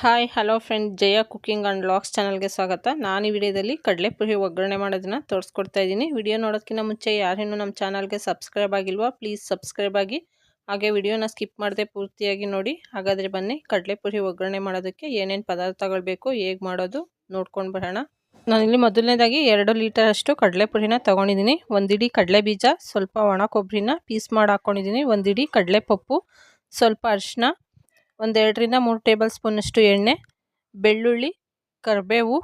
Hi hello friend Jaya cooking and LOX ಚಾನಲ್ಗೆ ಸ್ವಾಗತ. ನಾನು ಈ ವಿಡಿಯೋದಲ್ಲಿ ಕಡಲೆಪುರಿ ಒಗ್ಗರಣೆ ಮಾಡೋದನ್ನು ತೋರಿಸ್ಕೊಡ್ತಾ ಇದ್ದೀನಿ. ವಿಡಿಯೋ ನೋಡೋದಕ್ಕಿಂತ ಮುಂಚೆ ಯಾರೇನು ನಮ್ಮ ಚಾನಲ್ಗೆ ಸಬ್ಸ್ಕ್ರೈಬ್ ಆಗಿಲ್ವಾ ಪ್ಲೀಸ್ ಸಬ್ಸ್ಕ್ರೈಬ್ ಆಗಿ. ಹಾಗೆ ವಿಡಿಯೋನ ಸ್ಕಿಪ್ ಮಾಡದೆ ಪೂರ್ತಿಯಾಗಿ ನೋಡಿ. ಹಾಗಾದರೆ ಬನ್ನಿ ಕಡಲೆಪುರಿ ಒಗ್ಗರಣೆ ಮಾಡೋದಕ್ಕೆ ಏನೇನು ಪದಾರ್ಥಗಳು ಬೇಕು, ಹೇಗೆ ಮಾಡೋದು ನೋಡ್ಕೊಂಡು ಬರೋಣ. ನಾನಿಲ್ಲಿ ಮೊದಲನೇದಾಗಿ ಎರಡು ಲೀಟರ್ ಅಷ್ಟು ಕಡಲೆ ಕಡಲೆಪುರಿನ ತೊಗೊಂಡಿದ್ದೀನಿ. ಒಂದಿಡಿ ಕಡಲೆ ಬೀಜ, ಸ್ವಲ್ಪ ಒಣ ಕೊಬ್ಬರಿನ ಪೀಸ್ ಮಾಡಿ ಹಾಕ್ಕೊಂಡಿದ್ದೀನಿ ಒಂದಿಡಿ ಕಡಲೆಪಪ್ಪು ಸ್ವಲ್ಪ ಅರಿಶಿನ ಒಂದೆರಡರಿಂದ ಮೂರು ಟೇಬಲ್ ಸ್ಪೂನಷ್ಟು ಎಣ್ಣೆ, ಬೆಳ್ಳುಳ್ಳಿ, ಕರಿಬೇವು,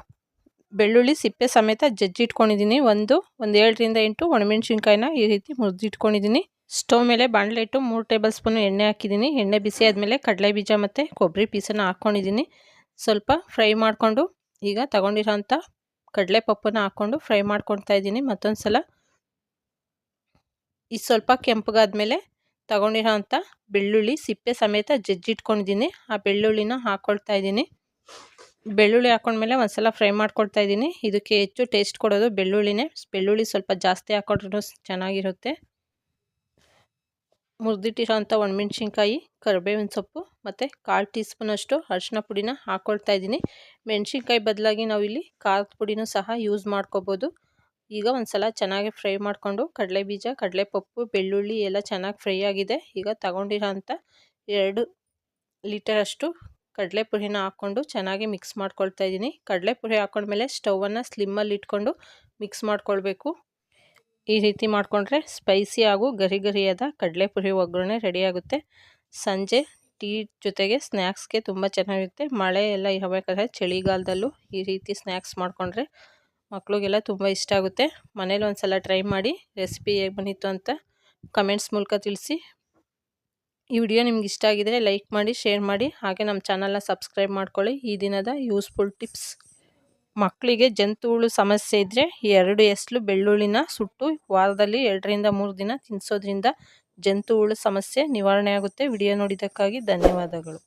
ಬೆಳ್ಳುಳ್ಳಿ ಸಿಪ್ಪೆ ಸಮೇತ ಜಜ್ಜಿಟ್ಕೊಂಡಿದ್ದೀನಿ. ಒಂದು ಒಂದು ಏಳರಿಂದ ಎಂಟು ಒಣಮೆಣ್ಸಿನ್ಕಾಯಿನ ಈ ರೀತಿ ಮುರಿದಿಟ್ಕೊಂಡಿದ್ದೀನಿ. ಸ್ಟವ್ ಮೇಲೆ ಬಾಣಲೆ ಇಟ್ಟು ಮೂರು ಟೇಬಲ್ ಸ್ಪೂನು ಎಣ್ಣೆ ಹಾಕಿದ್ದೀನಿ. ಎಣ್ಣೆ ಬಿಸಿ ಆದಮೇಲೆ ಕಡಲೆ ಬೀಜ ಮತ್ತು ಕೊಬ್ಬರಿ ಪೀಸನ್ನು ಹಾಕ್ಕೊಂಡಿದ್ದೀನಿ. ಸ್ವಲ್ಪ ಫ್ರೈ ಮಾಡಿಕೊಂಡು, ಈಗ ತಗೊಂಡಿರೋಂಥ ಕಡಲೆ ಪಪ್ಪನ್ನು ಹಾಕ್ಕೊಂಡು ಫ್ರೈ ಮಾಡ್ಕೊಳ್ತಾ ಇದ್ದೀನಿ ಮತ್ತೊಂದು ಸಲ ಇದು ಸ್ವಲ್ಪ ಕೆಂಪಗಾದ್ಮೇಲೆ ತಗೊಂಡಿರೋ ಅಂಥ ಬೆಳ್ಳುಳ್ಳಿ ಸಿಪ್ಪೆ ಸಮೇತ ಜಜ್ಜಿಟ್ಕೊಂಡಿದ್ದೀನಿ. ಆ ಬೆಳ್ಳುಳ್ಳಿನ ಹಾಕ್ಕೊಳ್ತಾ ಇದ್ದೀನಿ. ಬೆಳ್ಳುಳ್ಳಿ ಹಾಕೊಂಡ್ಮೇಲೆ ಒಂದ್ಸಲ ಫ್ರೈ ಮಾಡ್ಕೊಳ್ತಾ ಇದ್ದೀನಿ. ಇದಕ್ಕೆ ಹೆಚ್ಚು ಟೇಸ್ಟ್ ಕೊಡೋದು ಬೆಳ್ಳುಳ್ಳಿನೇ. ಬೆಳ್ಳುಳ್ಳಿ ಸ್ವಲ್ಪ ಜಾಸ್ತಿ ಹಾಕೊಂಡ್ರೂ ಚೆನ್ನಾಗಿರುತ್ತೆ. ಮುರಿದಿಟ್ಟಿರೋಂಥ ಒಣಮೆಣ್ಸಿನ್ಕಾಯಿ, ಕರಿಬೇವಿನ ಸೊಪ್ಪು ಮತ್ತು ಕಾಲು ಟೀ ಸ್ಪೂನಷ್ಟು ಅರಿಶಿನ ಪುಡಿನ ಹಾಕ್ಕೊಳ್ತಾ ಇದ್ದೀನಿ. ಮೆಣಸಿನ್ಕಾಯಿ ಬದಲಾಗಿ ನಾವಿಲ್ಲಿ ಖಾರದ ಪುಡಿನೂ ಸಹ ಯೂಸ್ ಮಾಡ್ಕೋಬೋದು. ಈಗ ಒಂದು ಸಲ ಚೆನ್ನಾಗಿ ಫ್ರೈ ಮಾಡಿಕೊಂಡು ಕಡಲೆ ಬೀಜ ಕಡಲೆ ಪಪ್ಪು ಬೆಳ್ಳುಳ್ಳಿ ಎಲ್ಲ ಚೆನ್ನಾಗಿ ಫ್ರೈ ಆಗಿದೆ. ಈಗ ತಗೊಂಡಿರೋ ಅಂಥ ಎರಡು ಲೀಟರಷ್ಟು ಕಡಲೆ ಪುರಿನ ಹಾಕ್ಕೊಂಡು ಚೆನ್ನಾಗಿ ಮಿಕ್ಸ್ ಮಾಡ್ಕೊಳ್ತಾ ಇದ್ದೀನಿ. ಕಡಲೆಪುರಿ ಹಾಕ್ಕೊಂಡ್ಮೇಲೆ ಸ್ಟವನ್ನು ಸ್ಲಿಮ್ಮಲ್ಲಿ ಇಟ್ಕೊಂಡು ಮಿಕ್ಸ್ ಮಾಡ್ಕೊಳ್ಬೇಕು. ಈ ರೀತಿ ಮಾಡಿಕೊಂಡ್ರೆ ಸ್ಪೈಸಿ ಹಾಗೂ ಗರಿ ಗರಿಯಾದ ಕಡಲೆಪುರಿ ಒಗ್ಗರಣೆ ರೆಡಿಯಾಗುತ್ತೆ ಸಂಜೆ ಟೀ ಜೊತೆಗೆ ಸ್ನ್ಯಾಕ್ಸ್ಗೆ ತುಂಬ ಚೆನ್ನಾಗಿರುತ್ತೆ. ಮಳೆ ಎಲ್ಲ ಇರಬೇಕಾದ್ರೆ ಚಳಿಗಾಲದಲ್ಲೂ ಈ ರೀತಿ ಸ್ನ್ಯಾಕ್ಸ್ ಮಾಡಿಕೊಂಡ್ರೆ ಮಕ್ಕಳಿಗೆಲ್ಲ ತುಂಬ ಇಷ್ಟ ಆಗುತ್ತೆ. ಮನೇಲಿ ಒಂದು ಸಲ ಟ್ರೈ ಮಾಡಿ ರೆಸಿಪಿ ಹೇಗೆ ಬಂದಿತ್ತು ಅಂತ ಕಮೆಂಟ್ಸ್ ಮೂಲಕ ತಿಳಿಸಿ. ಈ ವಿಡಿಯೋ ನಿಮ್ಗೆ ಇಷ್ಟ ಆಗಿದರೆ ಲೈಕ್ ಮಾಡಿ ಶೇರ್ ಮಾಡಿ, ಹಾಗೆ ನಮ್ಮ ಚಾನಲ್ನ ಸಬ್ಸ್ಕ್ರೈಬ್ ಮಾಡ್ಕೊಳ್ಳಿ. ಈ ದಿನದ ಯೂಸ್ಫುಲ್ ಟಿಪ್ಸ್ ಮಕ್ಕಳಿಗೆ ಜಂತು ಹುಳು ಸಮಸ್ಯೆ ಇದ್ದರೆ ಎರಡು ಎಸ್ಲು ಬೆಳ್ಳುಳ್ಳಿನ ಸುಟ್ಟು ವಾರದಲ್ಲಿ ಎರಡರಿಂದ ಮೂರು ದಿನ ತಿನ್ನಿಸೋದ್ರಿಂದ ಜಂತು ಹುಳು ಸಮಸ್ಯೆ ನಿವಾರಣೆ ಆಗುತ್ತೆ. ವಿಡಿಯೋ ನೋಡಿದ್ದಕ್ಕಾಗಿ ಧನ್ಯವಾದಗಳು.